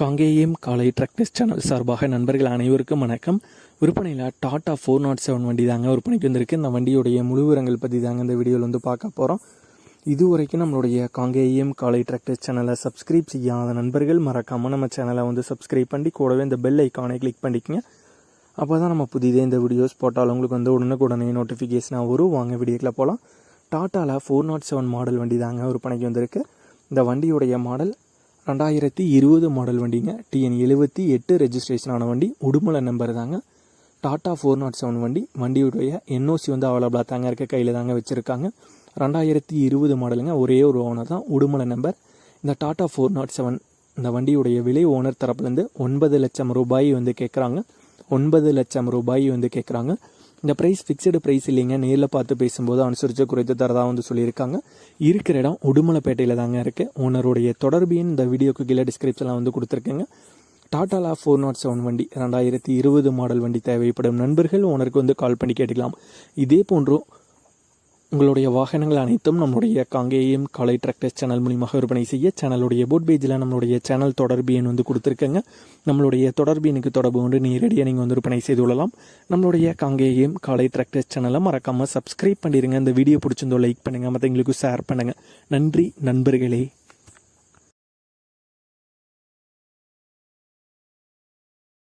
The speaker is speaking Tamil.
காங்கேயம் காலை ட்ரக்டஸ் சேனல் சார்பாக நண்பர்கள் அனைவருக்கும் வணக்கம். விற்பனையில் tata four not oh seven வண்டி தாங்க விற்பனைக்கு வந்திருக்கு. இந்த வண்டியுடைய முழு விவரங்கள் பற்றி தாங்க இந்த வீடியோவில் வந்து பார்க்க போகிறோம் இதுவரைக்கும் நம்மளுடைய காங்கேயம் காலை ட்ரக்டர்ஸ் சேனலை சப்ஸ்கிரைப் செய்யாத நண்பர்கள் மறக்காமல் நம்ம சேனலை வந்து சப்ஸ்கிரைப் பண்ணி கூடவே இந்த பெல் ஐக்கானை கிளிக் பண்ணிக்கங்க. அப்போ தான் நம்ம புதிதே இந்த வீடியோஸ் போட்டால் உங்களுக்கு வந்து உடனுக்குடனே நோட்டிஃபிகேஷனாக வரும். வாங்க வீடியோக்கில் போகலாம் டாட்டாவில் four not oh seven model வண்டி தாங்க விற்பனைக்கு வந்திருக்கு. இந்த வண்டியுடைய மாடல் ரெண்டாயிரத்தி இருபது மாடல் வண்டிங்க. டிஎன் எழுபத்தி எட்டு ரெஜிஸ்ட்ரேஷன் ஆன வண்டி. உடுமலை நம்பர் தாங்க. டாட்டா ஃபோர் நாட் செவன் வண்டி. வண்டியுடைய என்ஓசி வந்து அவைலபிளாக தாங்க இருக்க. கையில் தாங்க வச்சுருக்காங்க. ரெண்டாயிரத்தி இருபது மாடலுங்க ஒரே ஒரு ஓனர் தான். உடுமலை நம்பர் இந்த டாட்டா ஃபோர் நாட் செவன் இந்த வண்டியுடைய விலை ஓனர் தரப்புலேருந்து ஒன்பது லட்சம் ரூபாய் வந்து கேட்குறாங்க ஒன்பது லட்சம் ரூபாய் வந்து கேட்குறாங்க இந்த ப்ரைஸ் ஃபிக்ஸ்டு ப்ரைஸ் இல்லைங்க. நேரில் பார்த்து பேசும்போது அனுசரித்து குறைத்து தரதா வந்து சொல்லியிருக்காங்க. இருக்கிற இடம் உடுமலைப்பேட்டையில் தாங்க இருக்குது ஓனருடைய தொடர்பு எண் இந்த வீடியோக்கு கீழே டிஸ்கிரிப்ஷனில் வந்து கொடுத்துருக்கேங்க. டாட்டாலா ஃபோர் நாட் செவன் oh வண்டி ரெண்டாயிரத்தி இருபது மாடல் வண்டி தேவைப்படும். நண்பர்கள் ஓனருக்கு வந்து கால் பண்ணி கேட்டுக்கலாம். இதே போன்றும் உங்களுடைய வாகனங்கள் அனைத்தும் நம்முடைய காங்கேயம் காலை டிராக்டர்ஸ் சேனல் மூலியமாக விற்பனை செய்ய சேனலுடைய போட் பேஜில் நம்மளுடைய சேனல் தொடர்பு எண் வந்து கொடுத்துருக்கேங்க. நம்மளுடைய தொடர்பு எனக்கு தொடர்பு கொண்டு நேரடியாக நீங்கள் வந்து விற்பனை செய்து கொள்ளலாம். நம்மளுடைய காங்கேயம் காலை டிராக்டர்ஸ் சேனலை மறக்காமல் சப்ஸ்கிரைப் பண்ணிடுங்க இந்த வீடியோ பிடிச்சிருந்தோ லைக் பண்ணுங்கள் மற்றவங்களுக்கு ஷேர் பண்ணுங்கள் நன்றி நண்பர்களே.